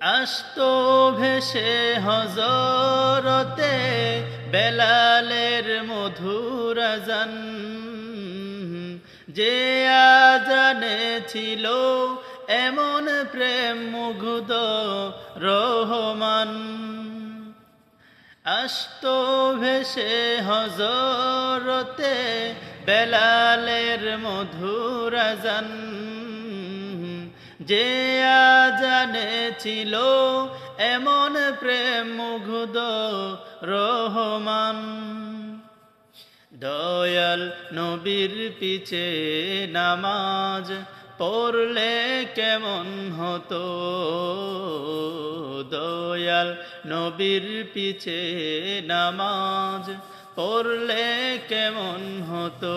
আস্ত ভেসে হজরতে বেলালের মধুর জান যে আজানে ছিল এমন প্রেম মুগ্ধ রহমান। আস্ত ভেসে হজরতে বেলালের মধুর জান যে আজানে ছিল এমন প্রেম মুগ্ধ রহমান। দয়াল নবীর পিছে নামাজ পড়লে কেমন হতো? দয়াল নবীর পিছে নামাজ পড়লে কেমন হতো?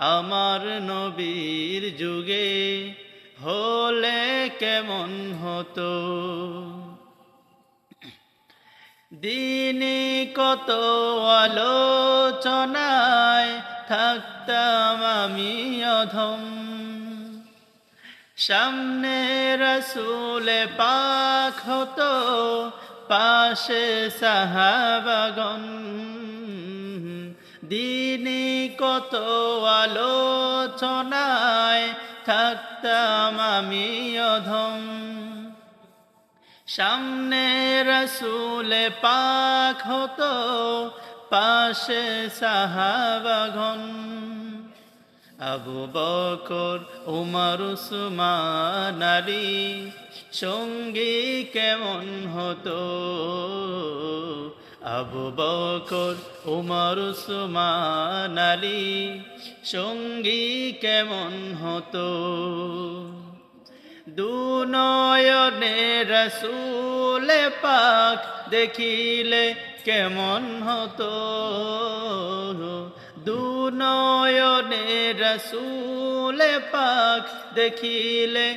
আমার নবীর যুগে হলে কেমন হতো? দিনে কত আলোচনায় থাকতাম আমি অধম। সামনে রসুলে পাক হতো পাশে সাহাবাগন দিনে কত আলোচনায় থাকতাম আমি অধম সামনে রসুলে পাক হতো পাশে সাহাবাগন আবু বকর, উমর, উসমান সঙ্গী কেমন হতো? আবু বকর, উমর, উসমান, আলী, সঙ্গী কেমন হতো? দুনয়নে রসুল পাক দেখিলে কেমন হতো? দুনয়নে রসুল পাক দেখিলে